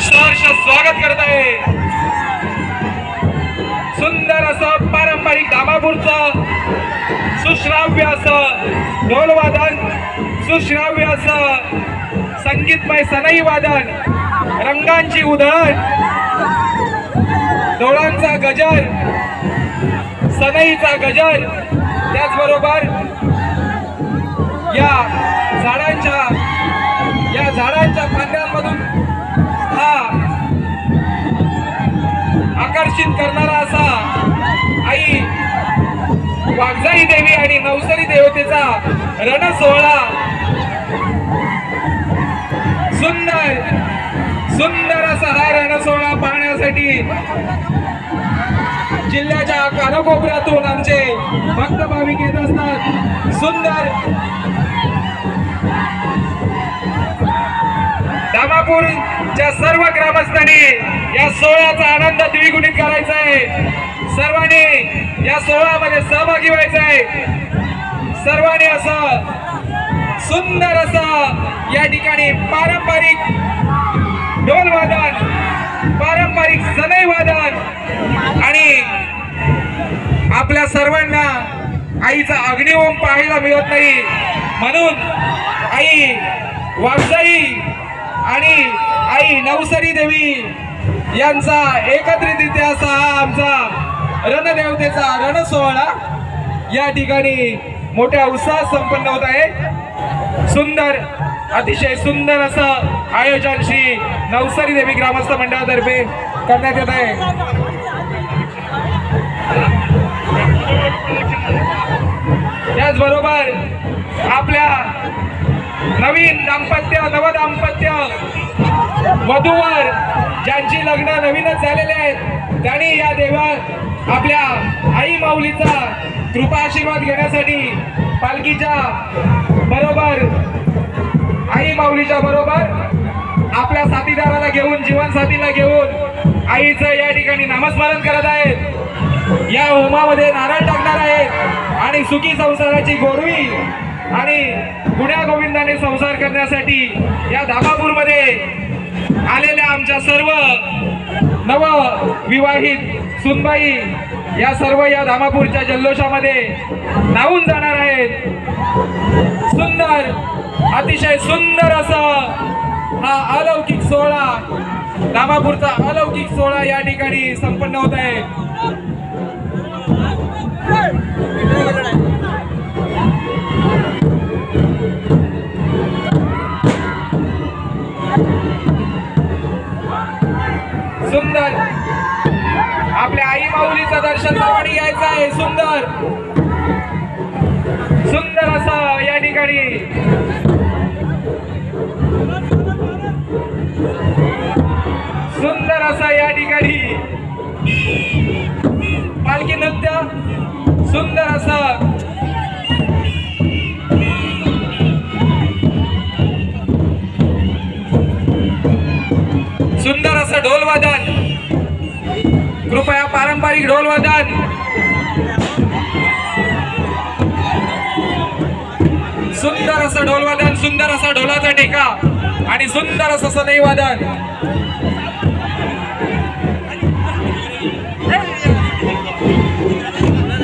सहर्ष स्वागत करत आहे. सुंदर असं पारंपरिक दामापूरचं सुश्राव्य असं ढोलवादन सुश्राव्य असं संगीतमय सनई वादन रंगांची उधळण डोळांचा गजर सनईचा गजर त्याचबरोबर या झाडांच्या या झाडांच्या फांद्या निश्चित करणारा असा आई वाघजाई देवी आणि नवसरी देवतेचा रण सोहळा सुंदर सुंदर असा हा रण सोहळा पाहण्यासाठी जिल्ह्याच्या कानाकोपऱ्यातून आमचे भक्त भाविक येत असतात. सुंदर. दामापूरच्या सर्व ग्रामस्थांनी या सोहळ्याचा आनंद द्विगुणित करायचा आहे सर्वांनी या सोहळ्यामध्ये सहभागी व्हायचं आहे. सर्वांनी असं सुंदर असं या ठिकाणी पारंपरिक ढोलवादन पारंपरिक सनैवादन आणि आपल्या सर्वांना आईचा अग्निहोम पाहायला मिळत नाही. म्हणून आई वागजाई आणि आई नवसरी देवी यांचा एकत्रितरित्या असा हा आमचा रणदेवतेचा रण सोहळा या ठिकाणी मोठ्या उत्साहात संपन्न होत आहे. सुंदर अतिशय सुंदर असं आयोजन श्री नवसरी देवी ग्रामस्थ मंडळातर्फे करण्यात येत आहे. नवीन दाम्पत्य नवदाम्पत्य. वधूवर ज्यांची लग्न नवीनच झालेले आहेत त्यांनी या देवा आपल्या आई माऊलीचा कृपा आशीर्वाद घेण्यासाठी पालखीच्या बरोबर आई माऊलीच्या बरोबर आपल्या साथीदाराला घेऊन जीवनसाथीला घेऊन आईचं या ठिकाणी नामस्मरण करत आहेत. या होमामध्ये नारळ टाकणार आहेत आणि सुखी संसाराची गोडवी आणि गुण्या गोविंदाने संसार करण्यासाठी या धामापूरमध्ये आलेल्या आमच्या सर्व नव विवाहित सुनबाई या सर्व या धामापूरच्या जल्लोषामध्ये नावून जाणार आहेत. सुंदर अतिशय सुंदर असं हा अलौकिक सोहळा धामापूरचा अलौकिक सोहळा या ठिकाणी संपन्न होत आहे. सुंदर. आपल्या आई माऊलीचं दर्शन सर्वांनी घ्यायचं आहे. सुंदर. सुंदर असं या ठिकाणी. सुंदर असा या ठिकाणी. पालखी नृत्य. सुंदर असं पारंपरिक ढोल ढोलवादन सुंदर असं ढोलवादन सुंदर असा ढोलाचा टेका आणि सुंदर असं सनई वादन